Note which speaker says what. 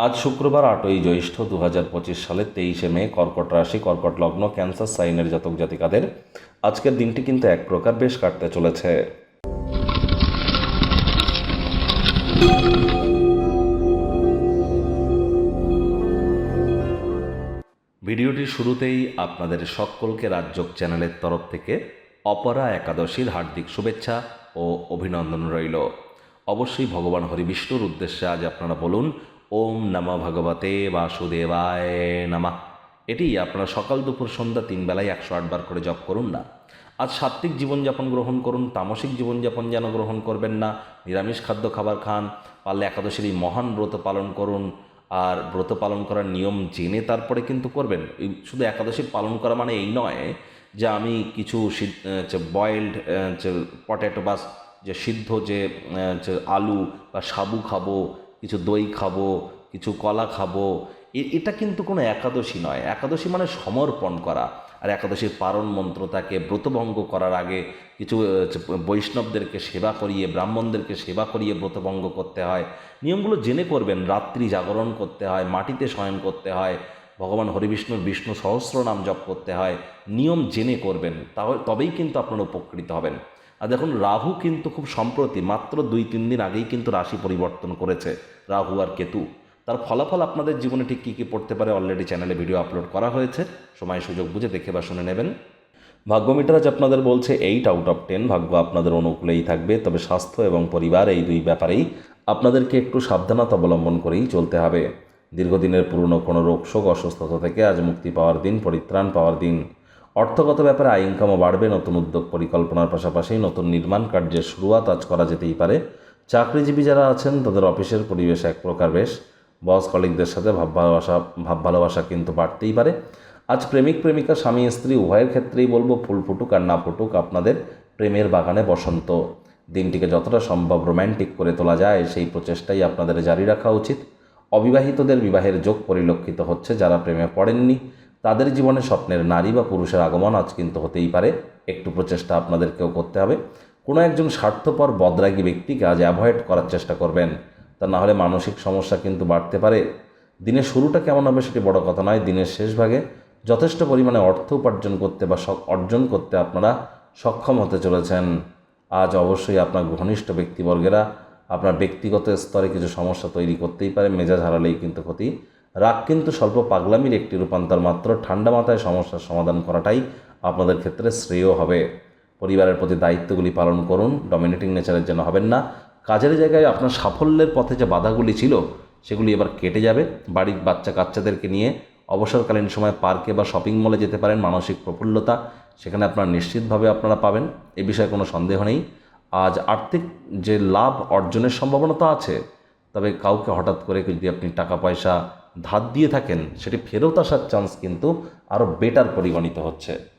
Speaker 1: আজ শুক্রবার আটই জ্যৈষ্ঠ দু হাজার পঁচিশ সালের তেইশে মে কর্কট রাশি, কর্কট লগ্ন, ক্যান্সার, সাইনের জাতক জাতিকাদের আজকের দিনটি কিন্তু এক প্রকার বেশ কাটতে চলেছে। ভিডিওটির শুরুতেই আপনাদের সকলকে রাজ্যক চ্যানেলের তরফ থেকে অপরা একাদশীর হার্দিক শুভেচ্ছা ও অভিনন্দন রইল। অবশ্যই ভগবান হরিবিষ্ণুর উদ্দেশ্যে আজ আপনারা বলুন ওম নম ভগবতে বাসুদেবায় নামা। এটি আপনারা সকাল, দুপুর, সন্ধ্যা তিন বেলায় একশো আটবার করে জপ করুন না। আজ সাত্ত্বিক জীবনযাপন গ্রহণ করুন, তামসিক জীবনযাপন যেন গ্রহণ করবেন না। নিরামিষ খাদ্য খাবার খান, পারলে একাদশীর মহান ব্রত পালন করুন। আর ব্রত পালন করার নিয়ম জেনে তারপরে কিন্তু করবেন। শুধু একাদশী পালন করা মানে এই নয় যে আমি কিছু বয়েলড পটেটো বা যে সিদ্ধ যে আলু বা সাবু খাব কিছু দই খাব, কিছু কলা খাব। এটা কিন্তু কোনো একাদশী নয়। একাদশী মানে সমর্পণ করা। আর একাদশীর পারণ মন্ত্র তাকে ব্রতভঙ্গ করার আগে কিছু বৈষ্ণবদেরকে সেবা করিয়ে, ব্রাহ্মণদেরকে সেবা করিয়ে ব্রতভঙ্গ করতে হয়। নিয়মগুলো জেনে করবেন। রাত্রি জাগরণ করতে হয়, মাটিতে শয়ন করতে হয়, ভগবান হরিবিষ্ণুর বিষ্ণু সহস্র নাম জপ করতে হয়। নিয়ম জেনে করবেন। তবেই কিন্তু আপনারা উপকৃত হবেন। আর দেখুন, রাহু কিন্তু খুব সম্প্রতি, মাত্র দুই, তিন দিন আগেই কিন্তু রাশি পরিবর্তন করেছে, রাহু আর কেতু। তার ফলাফল আপনাদের জীবনে ঠিক কী কী পড়তে পারে অলরেডি চ্যানেলে ভিডিও আপলোড করা হয়েছে। সময়, সুযোগ বুঝে দেখে বা শুনে নেবেন। ভাগ্যমিটার আজ আপনাদের বলছে এইট আউট অফ টেন ভাগ্য আপনাদের অনুকূলেই থাকবে, তবে স্বাস্থ্য এবং পরিবার এই দুই ব্যাপারেই আপনাদেরকে একটু সাবধানতা অবলম্বন করেই চলতে হবে। দীর্ঘদিনের পুরনো কোনো রোগশোক অসুস্থতা থেকে আজ মুক্তি পাওয়ার দিন, পরিত্রাণ পাওয়ার দিন। অর্থগত ব্যাপারে আয় ইনকামও বাড়বে, নতুন উদ্যোগ পরিকল্পনার পাশাপাশি নতুন নির্মাণ কার্যের শুরুয়াত আজ করা যেতেই পারে। চাকরিজীবী যারা আছেন, তাদের অফিসের পরিবেশ এক প্রকার বেশ। বস কলিকদের সাথে ভাব ভালোবাসা ভাব ভালোবাসা কিন্তু বাড়তেই পারে। আজ প্রেমিক, প্রেমিকা, স্বামী, স্ত্রী, উভয়ের ক্ষেত্রেই বলব, ফুল ফুটুক আর না ফুটুক, আপনাদের প্রেমের বাগানে বসন্ত। দিনটিকে যতটা সম্ভব রোম্যান্টিক করে তোলা যায়, সেই প্রচেষ্টাই আপনাদের জারি রাখা উচিত। অবিবাহিতদের বিবাহের যোগ পরিলক্ষিত হচ্ছে যারা প্রেমে পড়েননি। তাদের জীবনে স্বপ্নের নারী বা পুরুষের আগমন আজ কিন্তু হতেই পারে। একটু প্রচেষ্টা আপনাদেরকেও করতে হবে। কোনো একজন স্বার্থপর, বদরাগী ব্যক্তিকে আজ অ্যাভয়েড করার চেষ্টা করবেন। তা না হলে মানসিক সমস্যা কিন্তু বাড়তে পারে। দিনের শুরুটা কেমন হবে সেটি বড় কথা নয়। দিনের শেষ ভাগে যথেষ্ট পরিমাণে অর্থ উপার্জন করতে বা অর্জন করতে আপনারা সক্ষম হতে চলেছেন। আজ অবশ্যই আপনার ঘনিষ্ঠ ব্যক্তিবর্গেরা আপনার ব্যক্তিগত স্তরে কিছু সমস্যা তৈরি করতেই পারে। মেজাজ হারালেই কিন্তু ক্ষতি। রাগ কিন্তু স্বল্প পাগলামির একটি রূপান্তর মাত্র। ঠান্ডা মাথায় সমস্যার সমাধান করাটাই আপনাদের ক্ষেত্রে শ্রেয় হবে। পরিবারের প্রতি দায়িত্বগুলি পালন করুন ডমিনেটিং নেচারের যেন হবেন না। কাজের জায়গায় আপনার সাফল্যের পথে যে বাধাগুলি ছিল, সেগুলি এবার কেটে যাবে। বাড়ির বাচ্চা কাচ্চাদেরকে নিয়ে অবসরকালীন সময় পার্কে বা শপিং মলে যেতে পারেন, মানসিক প্রফুল্লতা সেখানে আপনারা নিশ্চিতভাবে আপনারা পাবেন। এ বিষয়ে কোনো সন্দেহ নেই। আজ আর্থিক যে লাভ অর্জনের সম্ভাবনা তো আছে, তবে কাউকে হঠাৎ করে যদি আপনি টাকা পয়সা ধার দিয়ে থাকেন সেটি ফেরত আসার চান্স কিন্তু আরও বেটার পরিগণিত হচ্ছে।